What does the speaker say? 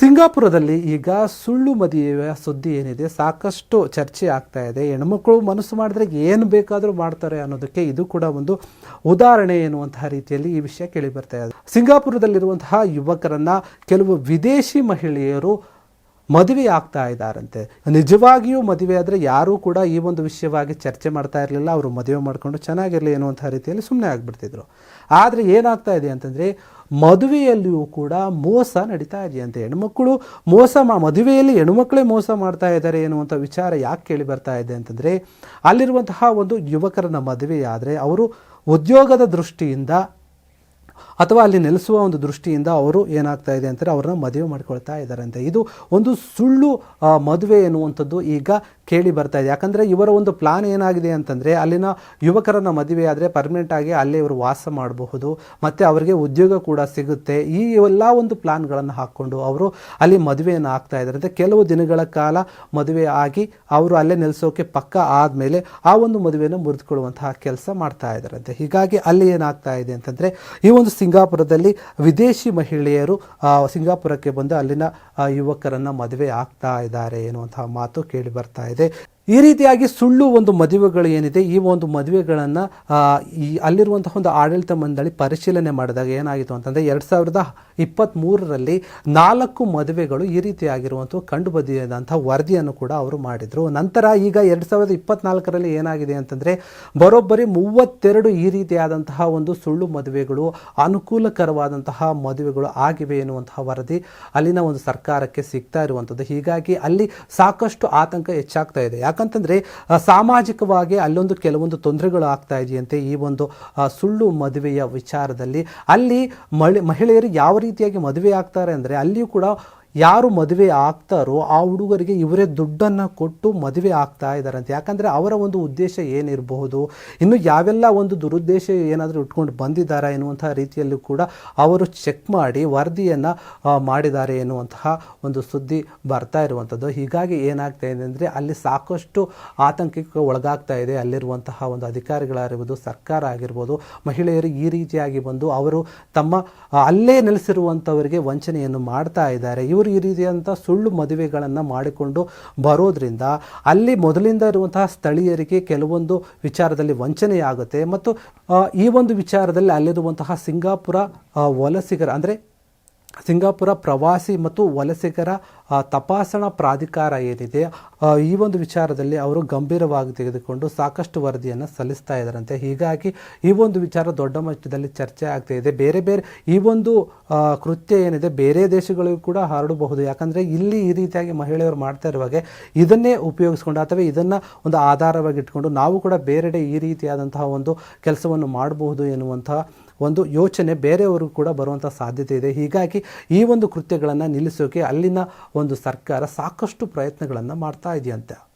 ಸಿಂಗಾಪುರದಲ್ಲಿ ಈಗ ಸುಳ್ಳು ಮದುವೆಯ ಸುದ್ದಿ ಏನಿದೆ? ಸಾಕಷ್ಟು ಚರ್ಚೆ ಆಗ್ತಾ ಇದೆ. ಹೆಣ್ಮಕ್ಳು ಮನಸ್ಸು ಮಾಡಿದ್ರೆ ಏನು ಬೇಕಾದರೂ ಮಾಡ್ತಾರೆ ಅನ್ನೋದಕ್ಕೆ ಇದು ಕೂಡ ಒಂದು ಉದಾಹರಣೆ ಎನ್ನುವಂತಹ ರೀತಿಯಲ್ಲಿ ಈ ವಿಷಯ ಕೇಳಿ ಬರ್ತಾ ಇದೆ. ಸಿಂಗಾಪುರದಲ್ಲಿರುವಂತಹ ಯುವಕರನ್ನ ಕೆಲವು ವಿದೇಶಿ ಮಹಿಳೆಯರು ಮದುವೆ ಆಗ್ತಾ ಇದ್ದಾರಂತೆ. ನಿಜವಾಗಿಯೂ ಮದುವೆ ಆದರೆ ಯಾರೂ ಕೂಡ ಈ ಒಂದು ವಿಷಯವಾಗಿ ಚರ್ಚೆ ಮಾಡ್ತಾ ಇರಲಿಲ್ಲ. ಅವರು ಮದುವೆ ಮಾಡಿಕೊಂಡು ಚೆನ್ನಾಗಿರಲಿ ಅನ್ನುವಂಥ ರೀತಿಯಲ್ಲಿ ಸುಮ್ಮನೆ ಆಗಿಬಿಡ್ತಿದ್ರು. ಆದರೆ ಏನಾಗ್ತಾ ಇದೆ ಅಂತಂದರೆ ಮದುವೆಯಲ್ಲಿಯೂ ಕೂಡ ಮೋಸ ನಡೀತಾ ಇದೆಯಂತೆ ಹೆಣ್ಮಕ್ಕಳು ಮೋಸ ಮಾ, ಮದುವೆಯಲ್ಲಿ ಹೆಣ್ಮಕ್ಳೇ ಮೋಸ ಮಾಡ್ತಾ ಇದ್ದಾರೆ ಎನ್ನುವಂಥ ವಿಚಾರ ಯಾಕೆ ಕೇಳಿ ಬರ್ತಾ ಇದೆ ಅಂತಂದರೆ ಅಲ್ಲಿರುವಂತಹ ಒಂದು ಯುವಕರನ್ನ ಮದುವೆಯಾದರೆ ಅವರು ಉದ್ಯೋಗದ ದೃಷ್ಟಿಯಿಂದ ಅಥವಾ ಅಲ್ಲಿ ನೆಲೆಸುವ ಒಂದು ದೃಷ್ಟಿಯಿಂದ ಅವರು ಏನಾಗ್ತಾ ಇದೆ ಅಂತಾರೆ ಅವ್ರನ್ನ ಮದುವೆ ಮಾಡ್ಕೊಳ್ತಾ ಇದ್ದಾರಂತೆ ಇದು ಒಂದು ಸುಳ್ಳು ಮದುವೆ ಎನ್ನುವಂಥದ್ದು. ಈಗ ಕೇಳಿ ಬರ್ತಾ ಇದೆ. ಯಾಕಂದರೆ ಇವರ ಒಂದು ಪ್ಲಾನ್ ಏನಾಗಿದೆ ಅಂತಂದರೆ ಅಲ್ಲಿನ ಯುವಕರನ್ನು ಮದುವೆ ಆದರೆ ಪರ್ಮನೆಂಟ್ ಆಗಿ ಅಲ್ಲೇ ಇವರು ವಾಸ ಮಾಡಬಹುದು. ಮತ್ತು ಅವರಿಗೆ ಉದ್ಯೋಗ ಕೂಡ ಸಿಗುತ್ತೆ. ಈ ಎಲ್ಲ ಒಂದು ಪ್ಲಾನ್ಗಳನ್ನು ಹಾಕ್ಕೊಂಡು ಅವರು ಅಲ್ಲಿ ಮದುವೆಯನ್ನು ಆಗ್ತಾ ಇದ್ದಾರೆ. ಅಂದರೆ ಕೆಲವು ದಿನಗಳ ಕಾಲ ಮದುವೆ ಆಗಿ ಅವರು ಅಲ್ಲೇ ನೆಲೆಸೋಕೆ ಪಕ್ಕ ಆದಮೇಲೆ ಆ ಒಂದು ಮದುವೆಯನ್ನು ಮುರಿದುಕೊಳ್ಳುವಂತಹ ಕೆಲಸ ಮಾಡ್ತಾ ಇದ್ದಾರಂತೆ. ಹೀಗಾಗಿ ಅಲ್ಲಿ ಏನಾಗ್ತಾ ಇದೆ ಅಂತಂದರೆ ಈ ಒಂದು ಸಿಂಗಾಪುರದಲ್ಲಿ ವಿದೇಶಿ ಮಹಿಳೆಯರು ಸಿಂಗಾಪುರಕ್ಕೆ ಬಂದು ಅಲ್ಲಿನ ಯುವಕರನ್ನ ಮದುವೆ ಆಗ್ತಾ ಇದ್ದಾರೆ ಎನ್ನುವಂತಹ ಮಾತು ಕೇಳಿ ಬರ್ತಾ ಇದೆ. de ಈ ರೀತಿಯಾಗಿ ಸುಳ್ಳು ಒಂದು ಮದುವೆಗಳು ಏನಿದೆ, ಈ ಒಂದು ಮದುವೆಗಳನ್ನು ಈ ಅಲ್ಲಿರುವಂತಹ ಒಂದು ಆಡಳಿತ ಮಂಡಳಿ ಪರಿಶೀಲನೆ ಮಾಡಿದಾಗ ಏನಾಗಿತ್ತು ಅಂತಂದರೆ ಎರಡು ಸಾವಿರದ ಇಪ್ಪತ್ತ್ಮೂರರಲ್ಲಿ ನಾಲ್ಕು ಮದುವೆಗಳು ಈ ರೀತಿಯಾಗಿರುವಂಥ ಕಂಡು ಬಂದಿದಂಥ ವರದಿಯನ್ನು ಕೂಡ ಅವರು ಮಾಡಿದರು. ನಂತರ ಈಗ ಎರಡು ಸಾವಿರದ ಇಪ್ಪತ್ತ್ನಾಲ್ಕರಲ್ಲಿ ಏನಾಗಿದೆ ಅಂತಂದರೆ ಬರೋಬ್ಬರಿ ಮೂವತ್ತೆರಡು ಈ ರೀತಿಯಾದಂತಹ ಒಂದು ಸುಳ್ಳು ಮದುವೆಗಳು, ಅನುಕೂಲಕರವಾದಂತಹ ಮದುವೆಗಳು ಆಗಿವೆ ಎನ್ನುವಂತಹ ವರದಿ ಅಲ್ಲಿನ ಒಂದು ಸರ್ಕಾರಕ್ಕೆ ಸಿಗ್ತಾ ಇರುವಂಥದ್ದು ಹೀಗಾಗಿ ಅಲ್ಲಿ ಸಾಕಷ್ಟು ಆತಂಕ ಹೆಚ್ಚಾಗ್ತಾ ಇದೆ. ಯಾಕಂತಂದರೆ ಸಾಮಾಜಿಕವಾಗಿ ಅಲ್ಲೊಂದು ಕೆಲವೊಂದು ತೊಂದರೆಗಳು ಆಗ್ತಾ ಇದೆಯಂತೆ ಈ ಒಂದು ಸುಳ್ಳು ಮದುವೆಯ ವಿಚಾರದಲ್ಲಿ. ಅಲ್ಲಿ ಮಹಿಳೆಯರು ಯಾವ ರೀತಿಯಾಗಿ ಮದುವೆ ಆಗ್ತಾರೆ ಅಂದರೆ, ಅಲ್ಲಿಯೂ ಕೂಡ ಯಾರು ಮದುವೆ ಆಗ್ತಾರೋ ಆ ಹುಡುಗರಿಗೆ ಇವರೇ ದುಡ್ಡನ್ನು ಕೊಟ್ಟು ಮದುವೆ ಆಗ್ತಾ ಇದ್ದಾರಂತೆ. ಯಾಕಂದರೆ ಅವರ ಒಂದು ಉದ್ದೇಶ ಏನಿರಬಹುದು, ಇನ್ನು ಯಾವೆಲ್ಲ ಒಂದು ದುರುದ್ದೇಶ ಏನಾದರೂ ಇಟ್ಕೊಂಡು ಬಂದಿದ್ದಾರಾ ಎನ್ನುವಂತಹ ರೀತಿಯಲ್ಲೂ ಕೂಡ ಅವರು ಚೆಕ್ ಮಾಡಿ, ವರದಿಯನ್ನು ಮಾಡಿದ್ದಾರೆ ಎನ್ನುವಂತಹ ಒಂದು ಸುದ್ದಿ ಬರ್ತಾ ಇರುವಂಥದ್ದು ಹೀಗಾಗಿ ಏನಾಗ್ತಾ ಇದೆ ಅಂದರೆ ಅಲ್ಲಿ ಸಾಕಷ್ಟು ಆತಂಕಕ್ಕೆ ಒಳಗಾಗ್ತಾ ಇದೆ. ಅಲ್ಲಿರುವಂತಹ ಒಂದು ಅಧಿಕಾರಿಗಳಾಗಿರ್ಬೋದು, ಸರ್ಕಾರ ಆಗಿರ್ಬೋದು, ಮಹಿಳೆಯರು ಈ ರೀತಿಯಾಗಿ ಬಂದು ಅವರು ತಮ್ಮ, ಅಲ್ಲೇ ನೆಲೆಸಿರುವಂಥವರಿಗೆ ವಂಚನೆಯನ್ನು ಮಾಡ್ತಾ ಇದ್ದಾರೆ. ಇವರು ಈ ರೀತಿಯಾದಂಥ ಸುಳ್ಳು ಮದುವೆಗಳನ್ನು ಮಾಡಿಕೊಂಡು ಬರೋದ್ರಿಂದ ಅಲ್ಲಿ ಮೊದಲಿಂದ ಇರುವಂತಹ ಸ್ಥಳೀಯರಿಗೆ ಕೆಲವೊಂದು ವಿಚಾರದಲ್ಲಿ ವಂಚನೆಯಾಗುತ್ತೆ ಮತ್ತು ಈ ಒಂದು ವಿಚಾರದಲ್ಲಿ ಅಲ್ಲಿರುವಂತಹ ಸಿಂಗಾಪುರ ವಲಸಿಗರ, ಅಂದರೆ ಸಿಂಗಾಪುರ ಪ್ರವಾಸಿ ಮತ್ತು ವಲಸಿಗರ ತಪಾಸಣಾ ಪ್ರಾಧಿಕಾರ ಏನಿದೆ ಈ ಒಂದು ವಿಚಾರದಲ್ಲಿ ಅವರು ಗಂಭೀರವಾಗಿ ತೆಗೆದುಕೊಂಡು ಸಾಕಷ್ಟು ವರದಿಯನ್ನು ಸಲ್ಲಿಸ್ತಾ ಇದ್ದಾರಂತೆ. ಹೀಗಾಗಿ ಈ ಒಂದು ವಿಚಾರ ದೊಡ್ಡ ಮಟ್ಟದಲ್ಲಿ ಚರ್ಚೆ ಆಗ್ತಾ ಇದೆ. ಬೇರೆ ಬೇರೆ ಈ ಒಂದು ಕೃತ್ಯ ಏನಿದೆ ಬೇರೆ ದೇಶಗಳಿಗೂ ಕೂಡ ಹರಡಬಹುದು. ಯಾಕಂದರೆ ಇಲ್ಲಿ ಈ ರೀತಿಯಾಗಿ ಮಹಿಳೆಯರು ಮಾಡ್ತಾ ಇರುವಾಗೆ ಇದನ್ನೇ ಉಪಯೋಗಿಸ್ಕೊಂಡು ಅಥವಾ ಇದನ್ನು ಒಂದು ಆಧಾರವಾಗಿ ಇಟ್ಕೊಂಡು ನಾವು ಕೂಡ ಬೇರೆಡೆ ಈ ರೀತಿಯಾದಂತಹ ಒಂದು ಕೆಲಸವನ್ನು ಮಾಡಬಹುದು ಎನ್ನುವಂತಹ ಒಂದು ಯೋಚನೆ ಬೇರೆಯವರು ಕೂಡ ಬರುವಂಥ ಸಾಧ್ಯತೆ ಇದೆ. ಹೀಗಾಗಿ ಈ ಒಂದು ಕೃತ್ಯಗಳನ್ನು ನಿಲ್ಲಿಸೋಕೆ ಅಲ್ಲಿನ ಒಂದು ಸರ್ಕಾರ ಸಾಕಷ್ಟು ಪ್ರಯತ್ನಗಳನ್ನು ಮಾಡ್ತಾ ata i djenë.